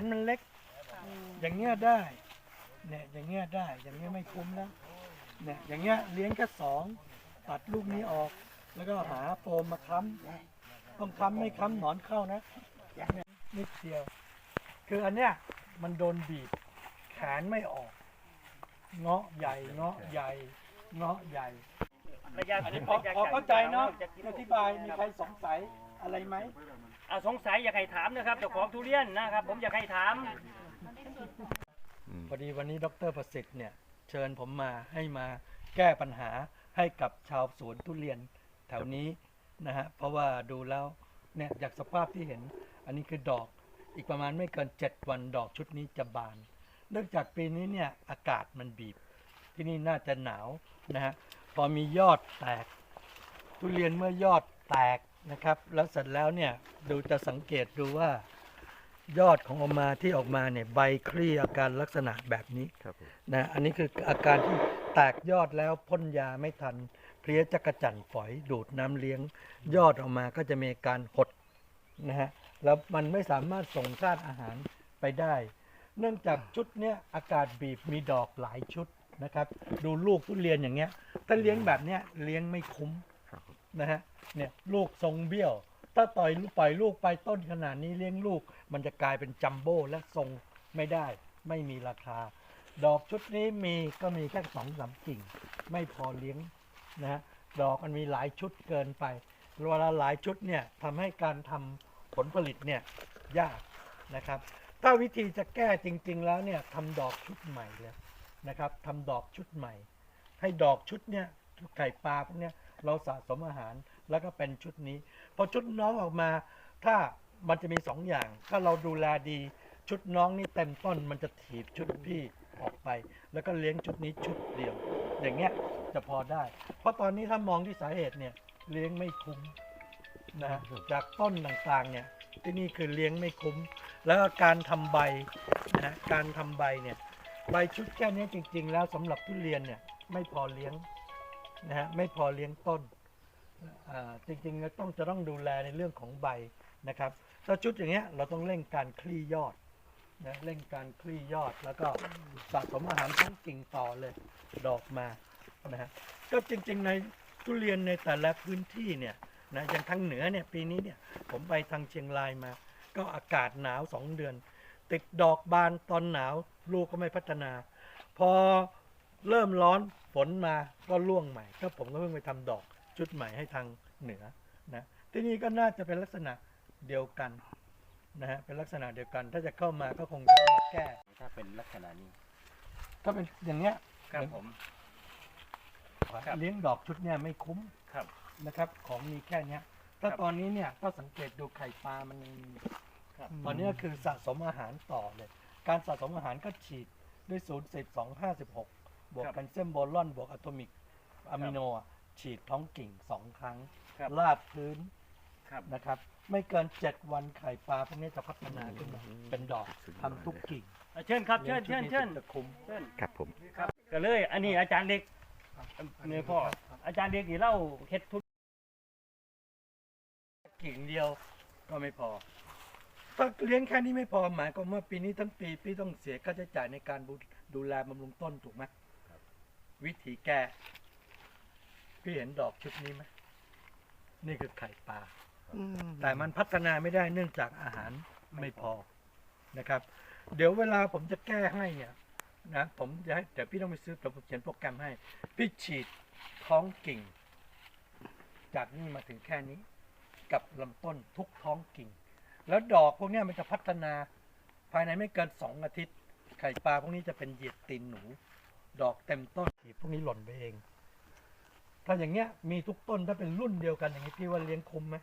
นมันเล็ก อย่างเงี้ยได้ เนี่ยอย่างเงี้ยได้ อย่างเงี้ยไม่คุ้มแล้ว เนี่ยอย่างเงี้ยเลี้ยงแค่สองตัดลูกนี้ออก แล้วก็หาโฟมมาค้ำต้องค้ำไม่ค้ำหนอนเข้านะเนี่ยนิดเดียว คืออันเนี้ยมันโดนบีบแขนไม่ออก เงาะใหญ่เงาะใหญ่เงาะใหญ่ระยะอันนี้พอพอเข้าใจเนาะอธิบายมีใครสงสัย อะไรไหมอะสงสัยอยากให้ถามนะครับเจ้าของทุเรียนนะครับ ผมอยากให้ถาม พอดีวันนี้ดรประสิทธิ์เนี่ย เชิญผมมาให้มาแก้ปัญหาให้กับชาวสวนทุเรียนแถวนี้นะฮะเพราะว่าดูแล้วเนี่ยจากสภาพที่เห็น อันนี้คือดอกอีกประมาณไม่เกิน 7 วันดอกชุดนี้จะบาน เนื่องจากปีนี้เนี่ยอากาศมันบีบ ที่นี่น่าจะหนาวนะฮะพอมียอดแตก ทุเรียนเมื่อยอดแตก นะครับ แล้วเสร็จแล้วเนี่ยดูจะสังเกตดูว่ายอดของออกมาที่ออกมาเนี่ยใบคลี่อาการลักษณะแบบนี้ครับผมนะอันนี้คืออาการที่แตกยอดแล้วพ่นยาไม่ทัน เพลี้ยจักระจั่นฝอยดูดน้ำเลี้ยง ยอดออกมาก็จะมีอาการหดนะฮะแล้วมันไม่สามารถส่งธาตุอาหารไปได้ เนื่องจากชุดเนี้ยอากาศบีบมีดอกหลายชุดนะครับ ดูลูกทุเรียนอย่างเงี้ยถ้าเลี้ยงแบบเนี้ยเลี้ยงไม่คุ้มครับผม นะฮะเนี่ยลูกทรงเบี้ยว ถ้าต่อยปล่อยลูกไปต้นขนาดนี้เลี้ยงลูก มันจะกลายเป็นจัมโบ้และทรงไม่ได้ ไม่มีราคา ดอกชุดนี้มีก็มีแค่สองสามกิ่ง ไม่พอเลี้ยงนะฮะดอกมันมีหลายชุดเกินไปเวลาหลายชุดเนี่ยทำให้การทำผลผลิตเนี่ยยากนะครับ ถ้าวิธีจะแก้จริง ๆ แล้วเนี่ยทำดอกชุดใหม่เลยนะครับทำดอกชุดใหม่ ให้ดอกชุดเนี่ยไก่ปลาพวกเนี้ย เราสะสมอาหารแล้วก็เป็นชุดนี้พอชุดน้องออกมา ถ้ามันจะมีสองอย่าง ถ้าเราดูแลดี ชุดน้องนี่เต็มต้นมันจะถีบชุดพี่ออกไป แล้วก็เลี้ยงชุดนี้ชุดเดียว อย่างเงี้ยจะพอได้ เพราะตอนนี้ถ้ามองที่สาเหตุเนี่ยเลี้ยงไม่คุ้มนะจากต้นต่างๆเนี่ยที่นี่คือเลี้ยงไม่คุ้ม แล้วก็การทำใบนะการทำใบเนี่ยใบชุดแค่นี้จริง ๆ แล้วสำหรับทุเรียนเนี่ยไม่พอเลี้ยง นะฮะไม่พอเลี้ยงต้นจริงๆต้องจะต้องดูแลในเรื่องของใบนะครับถ้าชุดอย่างเงี้ยเราต้องเร่งการคลี่ยอดนะเร่งการคลี่ยอดแล้วก็สะสมอาหารทั้งกิ่งต่อเลยดอกมานะฮะก็จริงๆในทุเรียนในแต่ละพื้นที่เนี่ยนะอย่างทางเหนือเนี่ยปีนี้เนี่ยผมไปทางเชียงรายมา ก็อากาศหนาวสองเดือน ติดดอกบานตอนหนาวลูกก็ไม่พัฒนา พอเริ่มร้อน ฝนมาก็ร่วงใหม่ ก็ผมก็เพิ่งไปทำดอกชุดใหม่ให้ทางเหนือนะที่นี่ก็น่าจะเป็นลักษณะเดียวกันนะฮะเป็นลักษณะเดียวกัน ถ้าจะเข้ามาก็คงจะต้องมาแก้ ถ้าเป็นลักษณะนี้ ถ้าเป็นอย่างเงี้ยครับผมครับเลี้ยงดอกชุดเนี้ยไม่คุ้มครับนะครับ ของมีแค่เนี้ยถ้าครับตอนนี้เนี่ยถ้าสังเกตดูไข่ปลามันยังมีครับตอนนี้ก็คือสะสมอาหารต่อเลย การสะสมอาหารก็ฉีดด้วยศูนย์สิบสองห้าสิบหก บวกครับแคลเซียมโบรอนบวกอะโตมิกอะมิโนอะฉีดท้องกิ่งสองครั้งครับ ลาดพื้นครับนะครับ ไม่เกินเจ็ดวันไข่ปลาพวกนี้จะพัฒนาขึ้นมาเป็นดอกทำทุกกิ่งอะเชิญครับเชิญเชิญเชิญจะคุ้ม เชิญครับผม ครับก็เลย อันนี้อาจารย์เล็กเนี่ยพ่ออาจารย์เล็กนี่เล่าเฮ็ดทุกกิ่งเดียวก็ไม่พอ ถ้าเลี้ยงแค่นี้ไม่พอหมายความว่าปีนี้ทั้งปีพี่ต้องเสียค่าใช้จ่ายในการดูดูแลบำรุงต้นถูกไหม วิธีแก้ พี่เห็นดอกชุดนี้ไหมนี่คือไข่ปลาแต่มันพัฒนาไม่ได้เนื่องจากอาหารไม่พอนะครับ เดี๋ยวเวลาผมจะแก้ให้เนี่ยนะผมจะให้แต่พี่ต้องไปซื้อผมเขียนโปรแกรมให้ พี่ฉีดท้องกิ่ง จากนี่มาถึงแค่นี้ กับลำต้นทุกท้องกิ่ง แล้วดอกพวกเนี้ยมันจะพัฒนา ภายในไม่เกินสองอาทิตย์ ไข่ปลาพวกนี้จะเป็นเหยียดตีนหนู ดอกเต็มต้นพวกนี้หล่นไปเอง ถ้าอย่างเงี้ย มีทุกต้นถ้าเป็นรุ่นเดียวกันอย่างนี้พี่ว่าเลี้ยงคุ้มไหม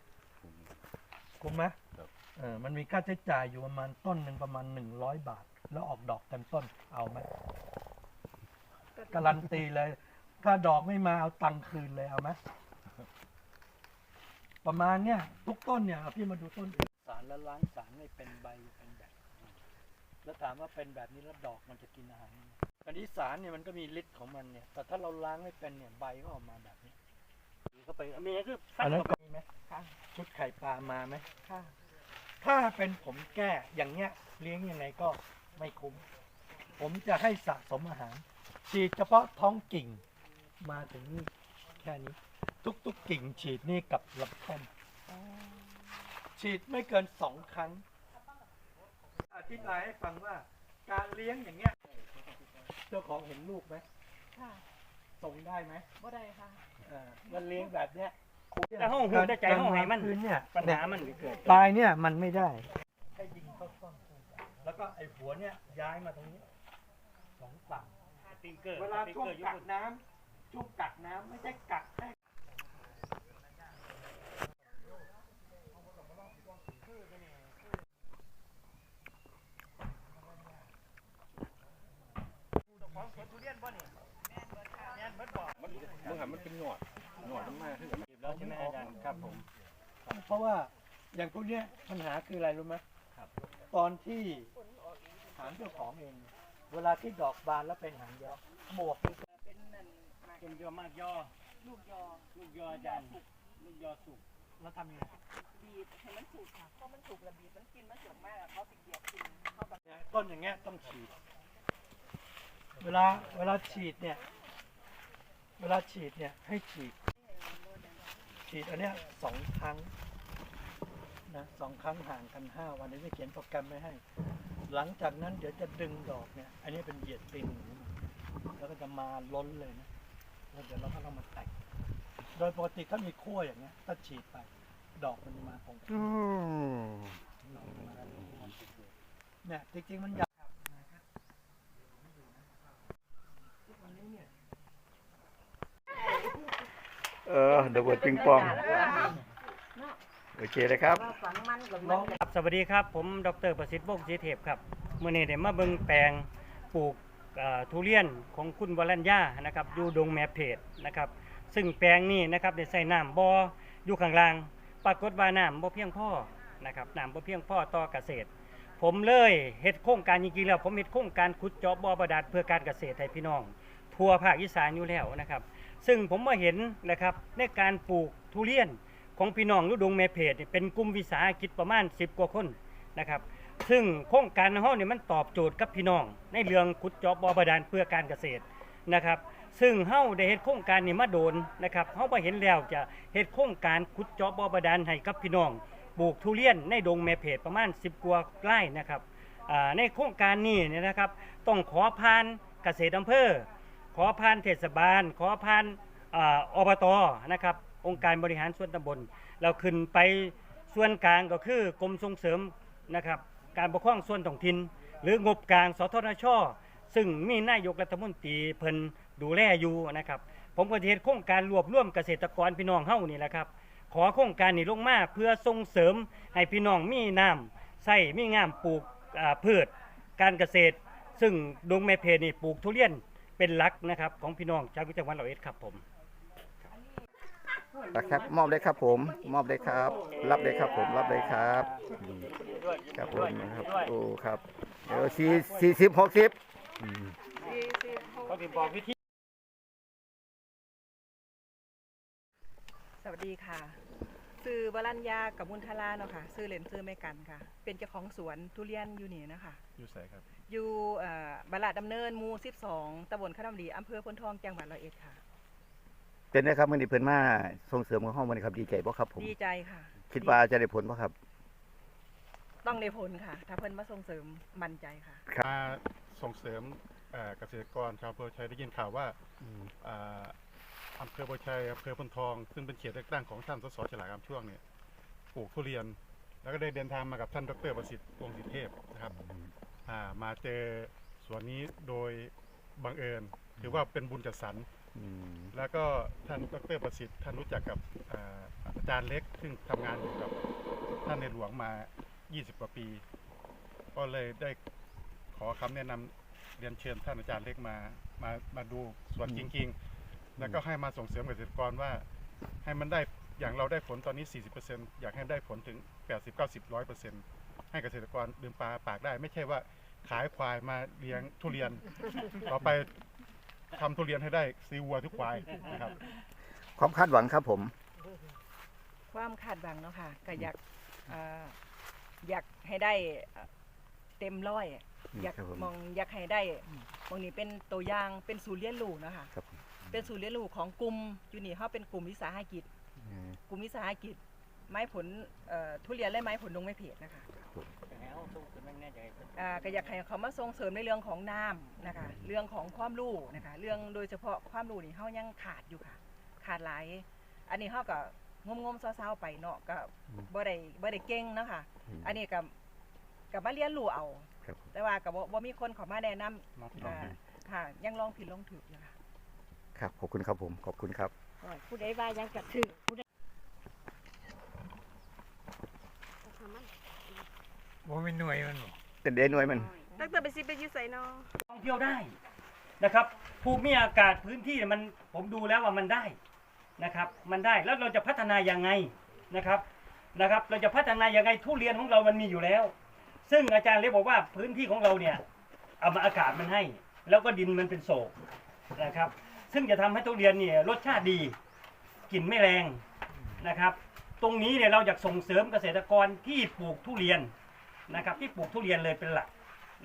คุ้มไหมครับเออมันมีค่าใช้จ่ายอยู่ประมาณต้นหนึ่งประมาณหนึ่งร้อยบาท แล้วออกดอกเต็มต้นเอาไหมการันตีเลย ถ้าดอกไม่มาเอาตังค์คืนเลยเอาไหมประมาณเนี้ยทุกต้นเนี่ยเอาพี่มาดูต้นอื่นสารแล้วล้างสารไม่เป็นใบเป็นแบบ แล้วถามว่าเป็นแบบนี้แล้วดอกมันจะกินอาหารยังไง อันนี้สารเนี่ยมันก็มีฤทธิ์ของมันเนี่ย แต่ถ้าเราล้างไม่เป็นเนี่ยใบก็ออกมาแบบนี้เข้าไปมีคืออันนั้นก็มีไหมค่ะชุดไข่ปลามาไหมค่ะถ้าถ้าเป็นผมแก้อย่างเงี้ย เลี้ยงยังไงก็ไม่คุ้ม ผมจะให้สะสมอาหารฉีดเฉพาะท้องกิ่งมาถึงนี่แค่นี้ ทุกๆกิ่งฉีดนี่กับลำต้นฉีดไม่เกินสองครั้ง อธิบายให้ฟังว่า การเลี้ยงอย่างเงี้ย เจ้าของเห็นลูกไหมค่ะส่งได้ไหมบ่ได้ค่ะเออมันเลี้ยงแบบเนี้ยแต่ห้องหูได้ใจห้องให้มันคืนเนี่ยปัญหามันเกิดปลายเนี่ยมันไม่ได้ให้ยิงเข้าต้นแล้วก็ไอ้หัวเนี่ยย้ายมาตรงนี้สองฝั่งติงเกอร์เวลาติงช่วงเกอร์ยุกัคกน้ำช่วงกักน้ำไม่ใช่กักแค่ มึงหันมันเป็นหนวดหนวดมันมากขึ้นแล้วใช่ไหมอาจารย์ครับผม เพราะว่าอย่างพวกเนี้ยปัญหาคืออะไรรู้ไหมครับตอนที่ถามเจ้าของเอง เวลาที่ดอกบานแล้วเป็นหางยาวหมวกเป็นนั่นมากเป็นยอมากย่อลูกยอลูกยออาจารย์ลูกยอสุกแล้วทำยังไงบีบให้มันสุกค่ะเพราะมันสุกแล้วบีบมันกินมันสุกมากเขาสิเกียบกินเนี่ยต้นอย่างเงี้ยต้องฉีด เวลาเวลาฉีดเนี่ย เวลาฉีดเนี่ยให้ฉีด ฉีดอันเนี้ยสองครั้งนะสองครั้งห่างกันห้าวันเดี๋ยวจะเขียนโปรแกรมไว้ให้ หลังจากนั้นเดี๋ยวจะดึงดอกเนี่ย อันนี้เป็นเหยียดตินแล้วก็จะมาล้นเลยนะแล้วเดี๋ยวเราก็ต้องมาแต่งโดยปกติถ้ามีขั้วอย่างเงี้ยถ้าฉีดไป ดอกมันจะมาตรงกันดอกมันมาตรงกันเนี่ยจริงๆมันอยากวันนี้เนี่ย เออ เบิวปิงปอง โอเคเลยครับ ครับสวัสดีครับ ผมดรประสิทธิ์วงศ์ศรีเทพครับเมื่อนี้ได้มาเบิ่งแปลงปลูกเอ่อทุเรียนของคุณวรัญญานะครับอยู่ดงแม่เพจนะครับซึ่งแปลงนี้นะครับได้ใส่น้ำบ่ออยู่ข้างล่าง ปรากฏว่าน้ำบ่เพียงพอนะครับน้ำบ่เพียงพอต่อเกษตร ผมเลยเฮ็ดโครงการจริงๆแล้วผมเฮ็ดโครงการขุดเจาะบ่อบาดาลเพื่อการเกษตรให้พี่น้อง ทั่วภาคอีสานอยู่แล้วนะครับ ซึ่งผมมาเห็นนะครับในการปลูกทุเรียนของพี่น้องฤดงแม่เพจเป็นกลุ่มวิสาหกิจประมาณ 10 กว่าคนนะครับ ซึ่งโครงการของเราเนี่ยมันตอบโจทย์กับพี่น้อง ในเรื่องขุดเจาะบ่อบาดาลเพื่อการเกษตรนะครับ ซึ่งเฮาได้เฮ็ดโครงการนี้มาโดนนะครับเฮามาเห็นแล้วจะเฮ็ดโครงการขุดเจาะบ่อบาดาลให้กับพี่น้องปลูกทุเรียนในดงแม่เพจประมาณ 10 กว่าไร่นะครับในโครงการนี้เนี่ยนะครับ ต้องขอผ่านเกษตรอำเภอ ขอผ่านเทศบาล ขอผ่านอบตนะครับ องค์การบริหารส่วนตำบล เราขึ้นไปส่วนกลางก็คือกรมส่งเสริมนะครับการปกครองส่วนท้องถิ่นหรืองบกลางสทชซึ่งมีนายกรัฐมนตรีเพิ่นดูแลอยู่นะครับ ผมก็เฮ็ดโครงการรวบรวมเกษตรกรพี่น้องเฮานี่แหละครับขอโครงการนี้ลงมาเพื่อส่งเสริมให้พี่น้องมีน้ำใส่มีงามปลูกพืชการเกษตร ซึ่งดงแม่เพนี่ปลูกทุเรียน เป็นหลักนะครับ ของพี่น้องชาวจังหวัดร้อยเอ็ดครับผมนะครับมอบเลยครับผมมอบเลยครับ รับเลยครับผมรับเลยครับอืมครับผมนะครับโอ้ครับเดี๋ยวสี่สี่สิบหกสิบอืมเขาจะบอกวิธีสวัสดีค่ะ ซื้อวรัญญากับมุนทลาเนาะค่ะซื้อเหรนซื้อไม่กันค่ะ เป็นเจ้าของสวนทุเรียนอยู่นี่นะคะ อยู่ใส่ครับ อยู่เอ่อบาลาดดำเนินหมู่12ตำบลขนำดีอำเภอพนทองจังหวัดร้อยเอ็ดค่ะ เป็นนะครับมื่อนี้เพิ่นมาส่งเสริมของห้องมื่อนี้ครับดีใจบ่ครับผม ดีใจค่ะคิดว่าจะได้ผลบ่ครับ ต้องได้ผลค่ะ ถ้าเพิ่นมาส่งเสริมมั่นใจค่ะ มาส่งเสริมเอ่อเกษตรกรชาวอำเภอชัยได้ยินข่าวว่าอ่า อำเภอบัวชัยอำเภอพนทอง ซึ่งเป็นเขตเลือกตั้งของท่านสสฉลาดคำช่วงเนี่ยปลูกทุเรียน แล้วก็ได้เดินทางมากับท่านดรประสิทธิ์วงศ์สิทธิเทพนะครับอ่ามาเจอสวนนี้โดยบังเอิญถือว่าเป็นบุญจัดสรรอืมแล้วก็ท่านดรประสิทธิ์ท่านรู้จักกับอ่าอาจารย์เล็ก ซึ่งทำงานอยู่กับท่านในหลวงมา 20 กว่าปี ก็เลยได้ขอคำแนะนำเรียนเชิญท่านอาจารย์เล็กมามามาดูสวนจริง ๆ แล้วก็ให้มาส่งเสริมเกษตรกรว่า ให้มันได้อย่างเราได้ผลตอนนี้ 40%อยากให้ได้ผลถึง 80 90 100%ให้เกษตรกรลืมปลาปากได้ ไม่ใช่ว่าขายควายมาเลี้ยงทุเรียน ต่อไปทำทุเรียนให้ได้ซีวัวทุกควายนะครับ ความคาดหวังครับผม ความคาดหวังเนาะค่ะก็อยากเอ่ออยากให้ได้เอ่อเต็มร้อย อยากครับผม มองอยากให้ได้มองนี้เป็นตัวอย่างเป็นศูนย์เรียนรู้นะคะ ครับผม เป็นศูนย์เรียนรู้ของกลุ่มอยู่นี่เขาเป็นกลุ่มวิสาหกิจเออกลุ่มวิสาหกิจ ไม้ผลเอ่อทุเรียนและไม้ผลดงไม้เพจนะคะอ่าก็อยากให้เขามาส่งเสริมในเรื่องของน้ำนะคะ เรื่องของความรู้นะคะ เรื่องโดยเฉพาะความรู้นี่เฮายังขาดอยู่ค่ะ ขาดหลาย อันนี้เฮาก็งมๆเศร้าๆไปเนาะก็บ่ได้บ่ได้เก่งเนาะค่ะมอันนี้ก็ก็มาเรียนรู้เอา ครับผม แต่ว่าก็บ่บ่มีคนเขอมาแนะนำเนาะอ่าค่ะ ยังลองผิดลองถูกอยู่ค่ะ ครับ ขอบคุณครับผม ขอบคุณครับผู้ใดว่ายังกระถือผู้ใดว่าไม่หน่วยมันบ่เป็นเดนหน่วยมันดรไปซิไปอยู่ไสเนาะท่องเที่ยวได้นะครับ ภูมิอากาศพื้นที่เนี่ยมันผมดูแล้วว่ามันได้นะครับ มันได้แล้วเราจะพัฒนายังไงนะครับนะครับ เราจะพัฒนายังไงทุเรียนของเรามันมีอยู่แล้ว ซึ่งอาจารย์เล็กบอกว่าพื้นที่ของเราเนี่ยเอามาอากาศมันให้ แล้วก็ดินมันเป็นโศกนะครับ ซึ่งจะทำให้ทุเรียนเนี่ยรสชาติดีกลิ่นไม่แรงนะครับ ตรงนี้เนี่ยเราอยากส่งเสริมเกษตรกรที่ปลูกทุเรียนนะครับ ที่ปลูกทุเรียนเลยเป็นหลัก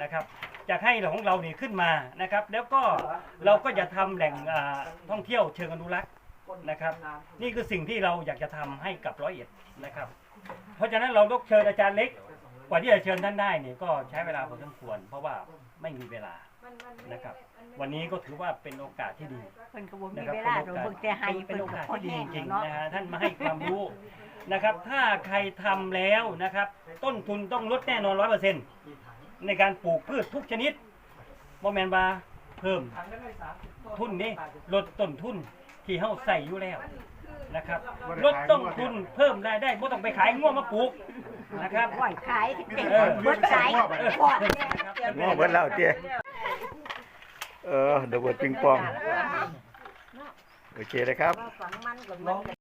นะครับอยากให้ของเราเนี่ยขึ้นมานะครับ แล้วก็เราก็จะทำแหล่งท่องเที่ยวเชิงอนุรักษ์นะครับ นี่คือสิ่งที่เราอยากจะทำให้กับร้อยเอ็ดนะครับ เพราะฉะนั้นเราต้องเชิญอาจารย์เล็กกว่าที่จะเชิญท่านได้เนี่ยก็ใช้เวลาพอสมควร เพราะว่าไม่มีเวลา นะครับ วันนี้ก็ถือว่าเป็นโอกาสที่ดีเพิ่นก็บ่มีนะครับเวลาเราเบิ่งแต่ให้เป็เพิ่นนโอก็กาสพอที่ดีแห้งจริงเนาะๆนะฮะท่านมาให้ความรู้นะครับ ถ้าใครทำแล้วนะครับ ต้นทุนต้องลดแน่นอนร้อยเปอร์เซ็นต์ในการปลูกพืชทุกชนิดโมแมนบาเพิ่มทุนนี่ลดต้นทุนที่เฮาใส่อยู่แล้วนะครับ ลดต้นทุนเพิ่มรายได้ไม่ต้องไปขายง่วมาปลูกนะครับก่อยขายเป็นเออเบิดขายก่อนเนี่ยง้อเบิดแล้วเตี้ย เออเดยวเบิดปิงปอง โอเคเลยครับ ว่าฝังมันก็มัน